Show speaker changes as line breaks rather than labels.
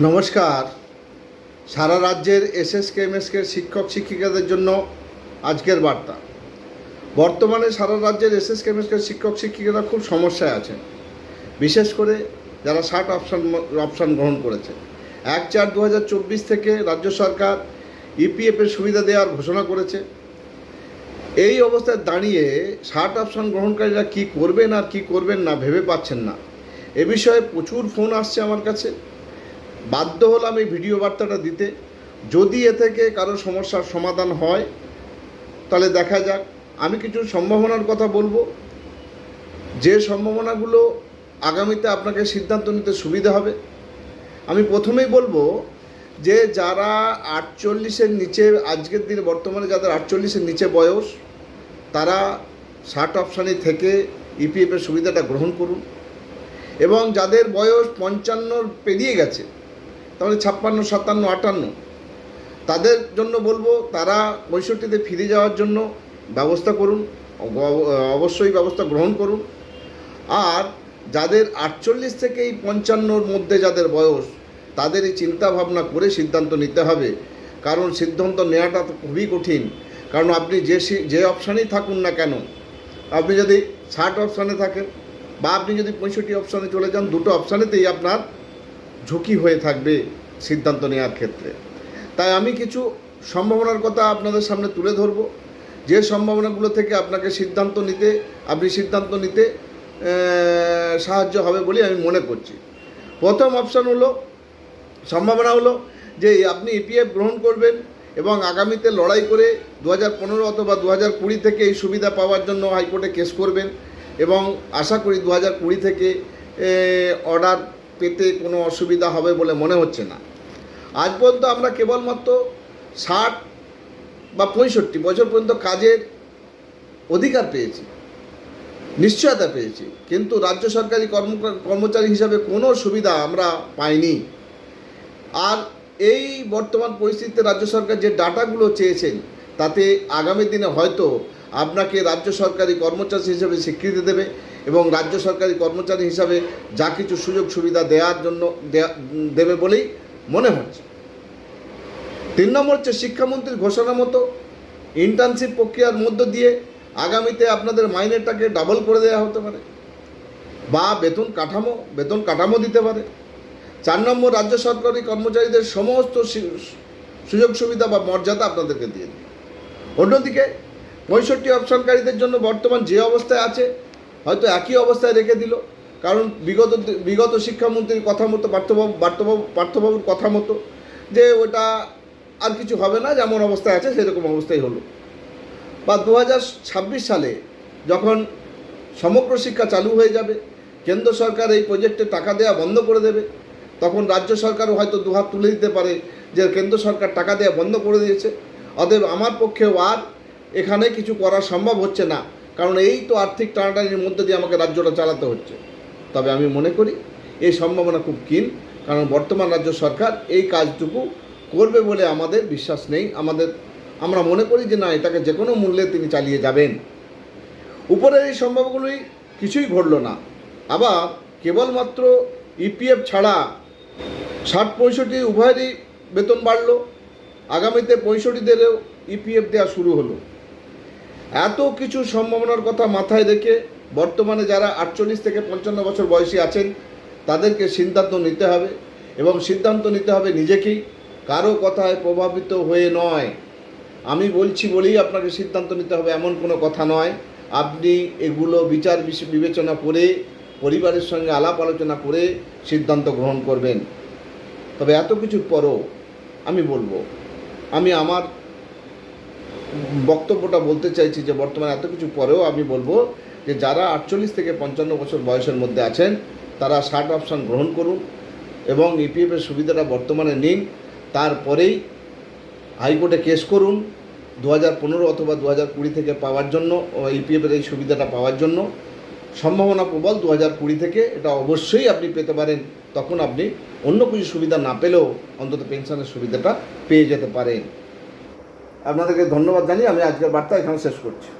নমস্কার। সারা রাজ্যের এসএস কেএমএসকে শিক্ষক শিক্ষিকাদের জন্য আজকের বার্তা। বর্তমানে সারা রাজ্যের এসএস কেএমএসকে শিক্ষক শিক্ষিকারা খুব সমস্যায় আছেন। বিশেষ করে যারা ষাট অপশান অপশান গ্রহণ করেছে। এক চার দু থেকে রাজ্য সরকার ইপিএফের সুবিধা দেওয়ার ঘোষণা করেছে। এই অবস্থায় দাঁড়িয়ে ষাট অপশান গ্রহণকারীরা কি করবেন আর কি করবেন না ভেবে পাচ্ছেন না। এ বিষয়ে প্রচুর ফোন আসছে আমার কাছে। বাধ্য হলাম এই ভিডিও বার্তাটা দিতে। যদি এ থেকে কারও সমস্যার সমাধান হয়, তাহলে দেখা যাক। আমি কিছু সম্ভাবনার কথা বলব। যে সম্ভাবনাগুলো আগামীতে আপনাকে সিদ্ধান্ত নিতে সুবিধা হবে। আমি প্রথমেই বলব যে যারা আটচল্লিশের নিচে, আজকের দিনে বর্তমানে যাদের আটচল্লিশের নিচে বয়স, তারা ষাট অপশানে থেকে ইপিএফের সুবিধাটা গ্রহণ করুন। এবং যাদের বয়স পঞ্চান্নর পেরিয়ে গেছে তাহলে ছাপ্পান্ন, সাতান্ন, আটান্ন। তাদের জন্য বলব, তারা পঁয়ষট্টিতে ফিরে যাওয়ার জন্য ব্যবস্থা করুন, অব- অবশ্যই ব্যবস্থা গ্রহণ করুন। আর যাদের আটচল্লিশ থেকে এই পঞ্চান্নর মধ্যে যাদের বয়স, তাদের এই চিন্তা ভাবনা করে সিদ্ধান্ত নিতে হবে। কারণ সিদ্ধান্ত নেওয়াটা তো খুবই কঠিন। কারণ আপনি যে যে অপশানেই থাকুন না কেন, আপনি যদি ষাট অপশানে থাকেন বা আপনি যদি পঁয়ষট্টি অপশানে চলে যান, দুটো অপশানেতেই আপনার ঝুঁকি হয়ে থাকবে সিদ্ধান্ত নেওয়ার ক্ষেত্রে। তাই আমি কিছু সম্ভাবনার কথা আপনাদের সামনে তুলে ধরব। যে সম্ভাবনাগুলো থেকে আপনাকে সিদ্ধান্ত নিতে, আপনি সিদ্ধান্ত নিতে সাহায্য হবে বলে আমি মনে করছি। প্রথম অপশান হলো, সম্ভাবনা হলো যে আপনি ইপিএফ গ্রহণ করবেন এবং আগামীতে লড়াই করে দু হাজার পনেরো অথবা দু হাজার কুড়ি থেকে এই সুবিধা পাওয়ার জন্য হাইকোর্টে কেস করবেন এবং আশা করি দু হাজার কুড়ি থেকে অর্ডার পেতে কোনো অসুবিধা হবে বলে মনে হচ্ছে না। আজ পর্যন্ত আমরা কেবলমাত্র ষাট বা পঁয়ষট্টি বছর পর্যন্ত কাজের অধিকার পেয়েছি, নিশ্চয়তা পেয়েছি, কিন্তু রাজ্য সরকারি কর্ম, কর্মচারী হিসাবে কোনো সুবিধা আমরা পাইনি। আর এই বর্তমান পরিস্থিতিতে রাজ্য সরকার যে ডাটাগুলো চেয়েছেন, তাতে আগামী দিনে হয়তো আপনাকে রাজ্য সরকারি কর্মচারী হিসেবে স্বীকৃতি দেবে। এবং রাজ্য সরকারি কর্মচারী হিসাবে যা কিছু সুযোগ সুবিধা দেওয়ার জন্য দেবে বলেই মনে হচ্ছে। তিন নম্বর হচ্ছে শিক্ষামন্ত্রীর ঘোষণা মতো ইন্টার্নশিপ প্রক্রিয়ার মধ্য দিয়ে আগামীতে আপনাদের মাইনেটাকে ডাবল করে দেওয়া হতে পারে বা বেতন কাঠামো বেতন কাঠামো দিতে পারে। চার নম্বর রাজ্য সরকারি কর্মচারীদের সমস্ত সুযোগ সুবিধা বা মর্যাদা আপনাদেরকে দিয়ে দিন অন্যদিকে পঁয়ষট্টি অপশনকারীদের জন্য বর্তমান যে অবস্থায় আছে হয়তো একই অবস্থায় রেখে দিল। কারণ বিগত বিগত শিক্ষামন্ত্রীর কথা মতো পার্থবাবু পার্থবাবু পার্থবাবুর কথা মতো, যে ওটা আর কিছু হবে না, যেমন অবস্থায় আছে, সেরকম অবস্থাই হলো। বা দু সালে যখন সমগ্র শিক্ষা চালু হয়ে যাবে, কেন্দ্র সরকার এই প্রজেক্টে টাকা দেওয়া বন্ধ করে দেবে, তখন রাজ্য সরকারও হয়তো দুহাত তুলে দিতে পারে যে কেন্দ্র সরকার টাকা দেওয়া বন্ধ করে দিয়েছে। অতএব আমার পক্ষেও আর এখানে কিছু করা সম্ভব হচ্ছে না। কারণ এই তো আর্থিক টানাটানির মধ্যে দিয়ে আমাকে রাজ্যটা চালাতে হচ্ছে। তবে আমি মনে করি এই সম্ভাবনা খুব ক্ষীণ, কারণ বর্তমান রাজ্য সরকার এই কাজটুকু করবে বলে আমাদের বিশ্বাস নেই। আমাদের, আমরা মনে করি যে না, এটাকে যে কোনো মূল্যে তিনি চালিয়ে যাবেন। উপরের এই সম্ভাবগুলোই কিছুই ঘটল না। আবার কেবলমাত্র ইপিএফ ছাড়া ষাট পঁয়ষট্টি উভয়েরই বেতন বাড়ল। আগামীতে পঁয়ষট্টিদেরও ইপিএফ দেওয়া শুরু হলো। এত কিছু সম্ভাবনার কথা মাথায় রেখে বর্তমানে যারা আটচল্লিশ থেকে পঞ্চান্ন বছর বয়সী আছেন, তাদেরকে সিদ্ধান্ত নিতে হবে এবং সিদ্ধান্ত নিতে হবে নিজেকেই। কারও কথায় প্রভাবিত হয়ে নয়। আমি বলছি বলেই আপনাকে সিদ্ধান্ত নিতে হবে, এমন কোনো কথা নয়। আপনি এগুলো বিচার বিবেচনা করে, পরিবারের সঙ্গে আলাপ আলোচনা করে সিদ্ধান্ত গ্রহণ করবেন। তবে এত কিছুর পরও আমি বলব, আমি আমার বক্তব্যটা বলতে চাইছি যে বর্তমানে এত কিছু পরেও আমি বলব যে যারা আটচল্লিশ থেকে পঞ্চান্ন বছর বয়সের মধ্যে আছেন, তারা ষাট অপশান গ্রহণ করুন এবং ইপিএফের সুবিধাটা বর্তমানে নিন। তারপরেই হাইকোর্টে কেস করুন দু হাজার পনেরো অথবা দু হাজার কুড়ি থেকে পাওয়ার জন্য ইপিএফের এই সুবিধাটা পাওয়ার জন্য। সম্ভাবনা প্রবল দু হাজার কুড়ি থেকে, এটা অবশ্যই আপনি পেতে পারেন। তখন আপনি অন্য কিছু সুবিধা না পেলেও অন্তত পেনশনের সুবিধাটা পেয়ে যেতে পারেন। আপনাদেরকে ধন্যবাদ জানিয়ে আমি আজকের বার্তা এখানে শেষ করছি।